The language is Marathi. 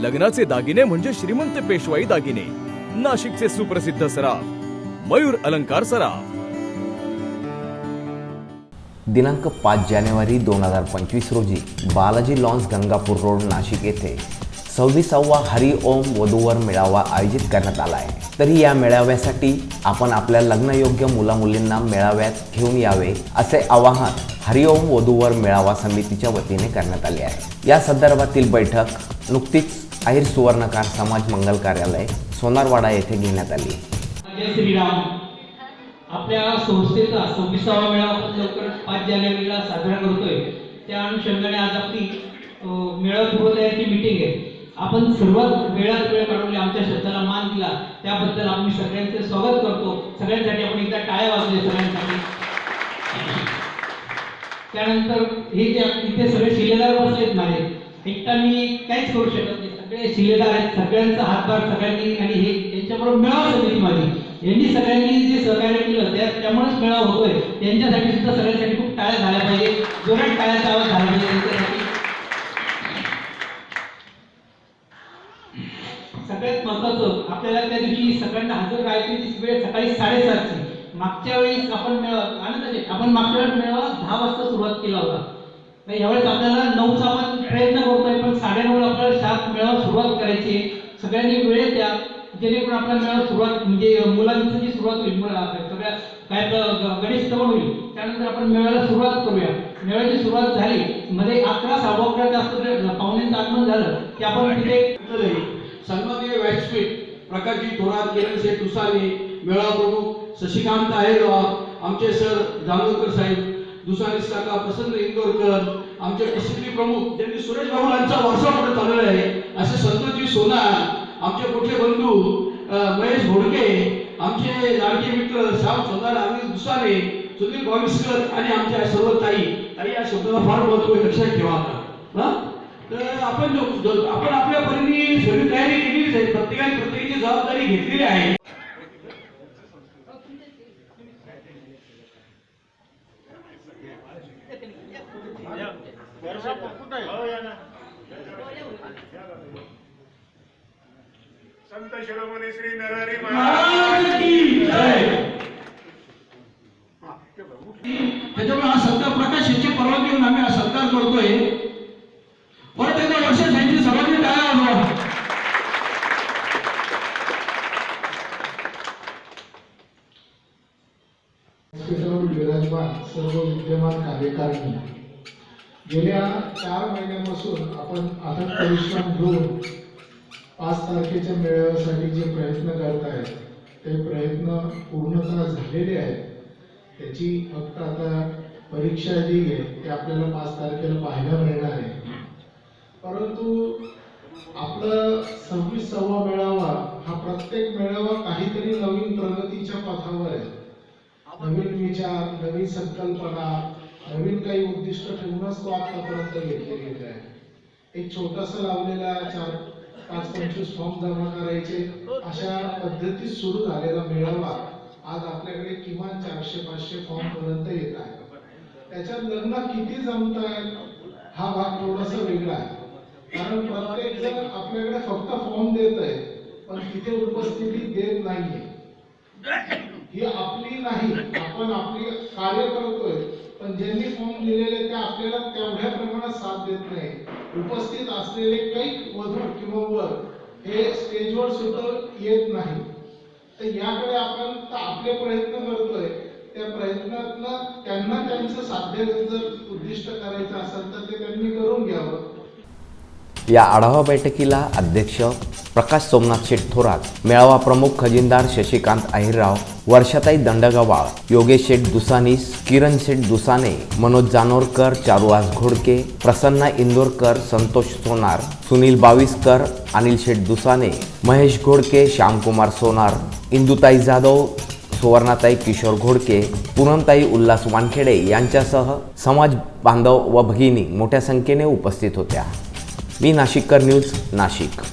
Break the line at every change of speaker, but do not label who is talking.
लग्नाचे दागिने म्हणजे श्रीमंत पेशवाई दागिने. नाशिकचे सुप्रसिद्ध सराफ मयूर अलंकार सराफ.
दिनांक पाच जानेवारी दोन हजार पंचवीस रोजी बालाजी लॉन्स गंगापूर रोड नाशिक येथे सव्वीसावा हरि ओम वधूवर मेळावा आयोजित करण्यात आला आहे तरी या मेळाव्यासाठी आपण आपल्या लग्नयोग्य मुलामुलींना मेळाव्यात घेऊन यावे असे आवाहन हरिओम वधूवर मेळावा समितीच्या वतीने करण्यात आले आहे. या संदर्भातील बैठक नुकतीच अहिर सुवर्णकार समाज मंगल कार्यालय सोनारवाडा येथे घेण्यात आली.
श्रीराम आपल्या संस्थेचा सव्वीसावा मेळा आपण लवकर पाच जानेवारीला साजरा करतोय. त्या अनुषंगाने आज आपली मेळा पूर्वतयारीची मीटिंग आहे. आपण सर्वात वेळात वेळ काढून आमच्या शब्दाला मान दिला. त्याबद्दल आम्ही सगळ्यांचे स्वागत करतो. सगळ्यांसाठी आपण एकदा टाळ्या वाजले सगळ्यांसाठी. त्यानंतर हे जे इथे सगळे शिलेदार बसलेत माझे एकटा मी काहीच करू शकत सगळे शिलेदार आहेत सगळ्यांचा हातभार सगळ्यांनी आणि हे यांच्याबरोबर मेळावा समिती माझी. यांनी सगळ्यांनी जे सहकार्य केलं त्या त्यामुळेच मेळावा होतोय. त्यांच्यासाठी सुद्धा सगळ्यांसाठी खूप टाळ्या झाल्या पाहिजे. जोरात टाळ्याचा आवाज झाला पाहिजे त्यांच्यासाठी. सगळ्यात महत्वाचं आपल्याला त्या दिवशी सगळ्यांना हजर राहायची ती वेळ सकाळी साडेसातची. मागच्या वेळेस आपण मेळावा आनंदाचे आपण मागच्या वेळेस मेळावा दहा वाजता सुरुवात केला होता. तर यावेळेस आपल्याला नऊचा आपण प्रयत्न करतोय पण साडेनऊ आपल्याला सात मेळावा सुरुवात करायची सगळ्यांनी वेळ द्या जेणेकरून आपल्याला मेळावा सुरुवात म्हणजे मुलांची जी सुरुवात होईल सगळ्या काय गणेश स्तवन होईल. त्यानंतर आपण मेळ्याला सुरुवात करूया. मेळ्याची सुरुवात झाली. मध्ये अकरा सहावा अकरा जास्त पाहुण्यांचं आगमन झालं. की आपण तिथे
आहे. सन्माननीय व्यासपीठ प्रकाशजी थोरात किरण शेठ दुसाने मेळा प्रमुख शशिकांत आहेरराव आमचे सर जांभूळकर साहेब दुसानीस काका प्रसन्न इंदोरकर आमचे प्रसिद्धी प्रमुख ज्यांनी सुरेश बाबूलांचा वारसा पुढे चाललेला आहे असे संतोषजी सोनार आमचे मोठे बंधू महेश भोडके आमचे लाडके मित्र श्याम सोनार अनिल दुसारे सुनील भाविस्कर आणि आमच्या सर्व ताई ताई या शब्दाला फार महत्त्व लक्षात ठेवा आता हा? तर आपण आपण आपल्या परीने सगळी तयारी केलीच आहे प्रत्येकाने प्रत्येकाची जबाबदारी घेतलेली आहे
संत शिरोमणी श्री नरहरी
महाराज. की जय. त्याच्यामुळे हा सत्कार प्रकाश यांची परवानगी घेऊन आम्ही हा सत्कार करतोय. परत एकदा वर्ष त्यांची सर्वांनी
विराजमान सर्व विद्यमान कार्यकारिणी. गेल्या चार महिन्यापासून आपण अथक परिश्रम घेऊन पाच तारखेच्या मेळाव्यासाठी जे प्रयत्न करत आहेत ते प्रयत्न पूर्णतः झालेले आहेत. त्याची फक्त आता परीक्षा जी आहे ती आपल्याला पाच तारखेला पाहायला मिळणार आहे. परंतु आपला सव्वीस सव्वा मेळावा हा प्रत्येक मेळावा काहीतरी नवीन प्रगतीच्या पथावर आहे. नवीन विचार नवीन संकल्पना नवीन काही उद्दिष्ट ठेवूनच तो आतापर्यंत घेतले गेले आहे. एक छोटासा लावलेला चार पाच पंचवीस फॉर्म जमा करायचे. अशा पद्धतीत सुरू झालेला मेळावा आज आपल्याकडे किमान चारशे पाचशे फॉर्म पर्यंत येत आहे. त्याच्यात लग्न किती जमत हा भाग थोडासा वेगळा आहे. कारण प्रत्येक जण आपल्याकडे फक्त फॉर्म देत आहे पण तिथे उपस्थिती देत नाहीये. ही आपली नाही आपण आपली कार्य करतोय. पण ज्यांनी फॉर्म लिहिलेले ते आपल्याला तेवढ्या प्रमाणात साथ देत नाही. उपस्थित असलेले काही वधू किंवा वर हे स्टेजवर सुद्धा येत नाही. तर याकडे आपण तर आपले प्रयत्न करतोय. त्या प्रयत्नातनं त्यांना त्यांचं साध्य जर उद्दिष्ट करायचं असेल तर ते त्यांनी करून घ्यावं.
या आढावा बैठकीला अध्यक्ष प्रकाश सोमनाथ शेठ थोरात मेळावा प्रमुख खजिनदार शशिकांत अहिरराव वर्षाताई दंडगवाळ योगेश शेठ दुसानीस किरण शेठ दुसाने मनोज जानोरकर चारुहास घोडके प्रसन्ना इंदोरकर संतोष सोनार सुनील बावीसकर अनिल शेठ दुसाने महेश घोडके श्यामकुमार सोनार इंदुताई जाधव सुवर्णाताई किशोर घोडके पूनमताई उल्हास वानखेडे यांच्यासह समाज बांधव व भगिनी मोठ्या संख्येने उपस्थित होत्या. मी नाशिककर न्यूज नाशिक.